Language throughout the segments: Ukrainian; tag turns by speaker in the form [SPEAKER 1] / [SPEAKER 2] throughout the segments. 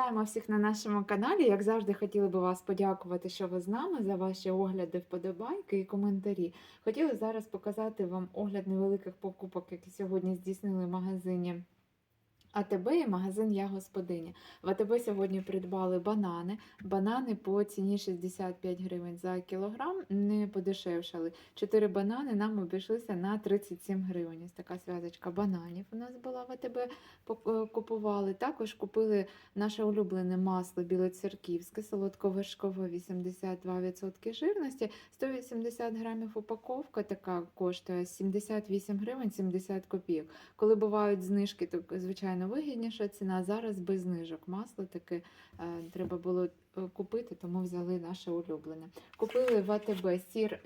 [SPEAKER 1] Вітаємо всіх на нашому каналі. Як завжди, хотіли би вас подякувати, що ви з нами за ваші огляди, вподобайки і коментарі. Хотіли зараз показати вам огляд невеликих покупок, які сьогодні здійснили в магазині. АТБ і магазин Я Господиня. В АТБ сьогодні придбали банани. Банани по ціні 65 гривень за кілограм, не подешевшали. Чотири банани нам обійшлися на 37 гривень. Ось така зв'язочка бананів у нас була в АТБ. е, Купували. Також купили наше улюблене масло білоцерківське, солодковершкове 82% жирності, 180 грамів упаковка така коштує 78 гривень 70 копійок. Коли бувають знижки, то звичайно вигідніша ціна. Зараз без знижок масло таке е, треба було купити, тому взяли наше улюблене. Купили в АТБ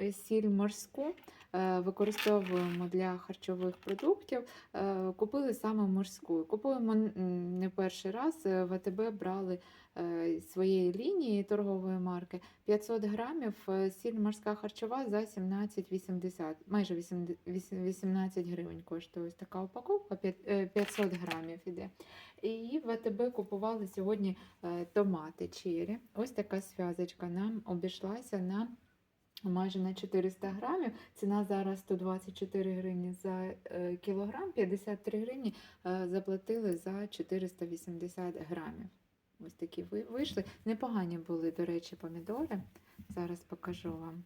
[SPEAKER 1] е, сіль морську, е, використовуємо для харчових продуктів. Е, Купили саме морську. Купуємо не перший раз. е, В АТБ брали е, своєї лінії торгової марки 500 грамів. е, Сіль морська харчова за 17,80, майже 18 гривень коштує ось така упаковка, е, 500 грамів іде. І в АТБ купували сьогодні е, томати чері. Ось така зв'язочка нам обійшлася на майже на 400 грамів. Ціна зараз 124 гривні за е, кілограм, 53 гривні е, заплатили за 480 грамів. Ось такі вийшли. Непогані були, до речі, помідори. Зараз покажу вам.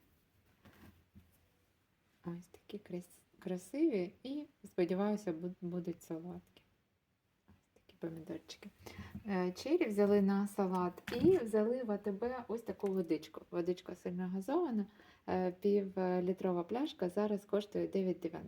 [SPEAKER 1] Ось такі красиві і, сподіваюся, будуть солодкі. Ось такі помідорчики. Е, Чері взяли на салат і взяли в АТБ ось таку водичку. Водичка сильно газована, е, півлітрова пляшка зараз коштує 9,90.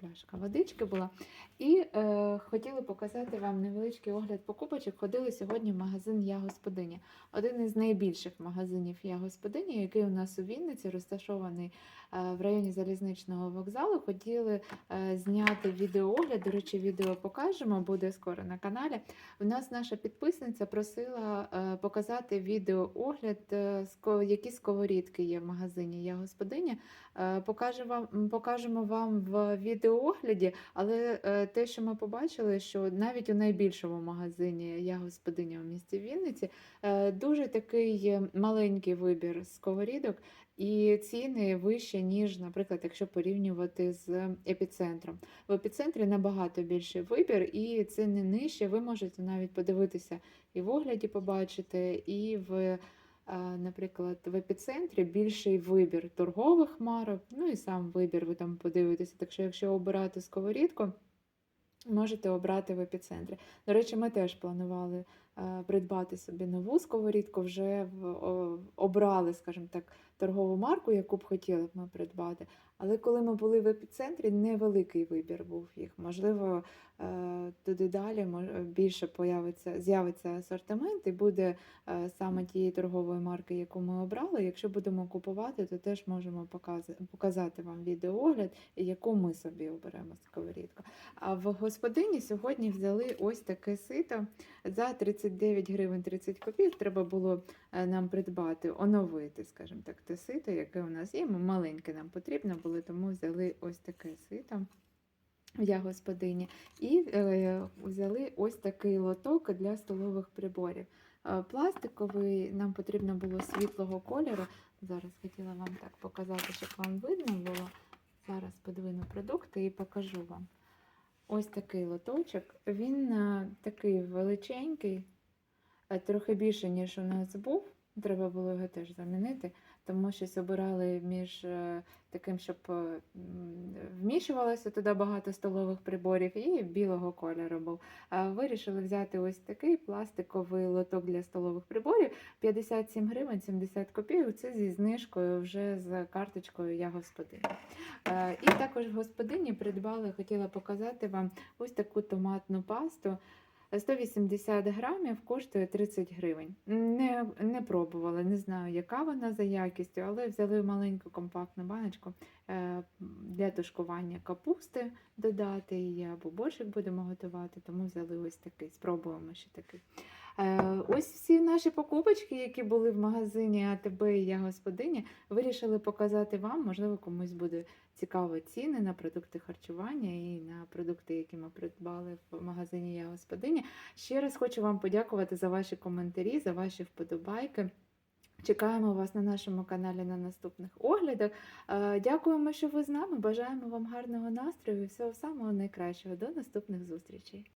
[SPEAKER 1] Пляшка водички була. І е, хотіли показати вам невеличкий огляд покупочок. Ходили сьогодні в магазин Я Господиня. Один із найбільших магазинів Я Господиня, який у нас у Вінниці розташований е, в районі залізничного вокзалу. Хотіли е, зняти відеоогляд. До речі, відео покажемо, буде скоро на каналі. У нас наша підписниця просила е, показати відеоогляд, е, які сковорідки є в магазині Я Господиня. Е, покаже вам, покажемо вам в відеоогляді, але е, те, що ми побачили, що навіть у найбільшому магазині Я Господиня у місті Вінниці е, дуже такий маленький вибір сковорідок. І ціни вищі, ніж, наприклад, якщо порівнювати з епіцентром. В епіцентрі набагато більший вибір, і ціни нижче. Ви можете навіть подивитися і в огляді побачити, і в, наприклад, в епіцентрі більший вибір торгових марок, ну і сам вибір ви там подивитеся. Так що, якщо обирати сковорідку, можете обрати в епіцентрі. До речі, ми теж планували придбати собі нову сковорідку, вже обрали, скажімо так, торгову марку, яку б хотіли б ми придбати. Але коли ми були в епіцентрі, невеликий вибір був їх. Можливо, е, туди далі мож- більше появиться, з'явиться асортимент і буде е, саме тієї торгової марки, яку ми обрали. Якщо будемо купувати, то теж можемо показати, вам відеоогляд, яку ми собі оберемо сковорідку. А в господині сьогодні взяли ось таке сито за 39 гривень 30 копійок. Треба було е, нам придбати, оновити, скажімо так, те сито, яке у нас є. Маленьке нам потрібно було, тому взяли ось таке сито. Я господині. І е, взяли ось такий лоток для столових приборів. Е, пластиковий нам потрібно було світлого кольору. Зараз хотіла вам так показати, щоб вам видно було. Зараз подвину продукти і покажу вам. Ось такий лоточок. Він е, такий величенький, трохи більше, ніж у нас був. Треба було його теж замінити, тому що обирали між е, таким, щоб е, м, вміщувалося туди багато столових приборів, і білого кольору був. Вирішили взяти ось такий пластиковий лоток для столових приборів 57 гривень 70 копійок. Це зі знижкою вже з карточкою Я господиня. Е, І також господині придбали, хотіла показати вам ось таку томатну пасту. 180 грамів коштує 30 гривень. Не, не пробувала, не знаю, яка вона за якістю, але взяли маленьку компактну баночку е, для тушкування капусти додати її, або борщик будемо готувати, тому взяли ось такий. Спробуємо ще такий. Е, ось всі наші покупочки, які були в магазині АТБ і я господиня, вирішили показати вам. Можливо, комусь буде цікаво ціни на продукти харчування і на продукти, які ми придбали в магазині Я господиня. Ще раз хочу вам подякувати за ваші коментарі, за ваші вподобайки. Чекаємо вас на нашому каналі на наступних оглядах. Е, Дякуємо, що ви з нами. Бажаємо вам гарного настрою і всього самого найкращого. До наступних зустрічей.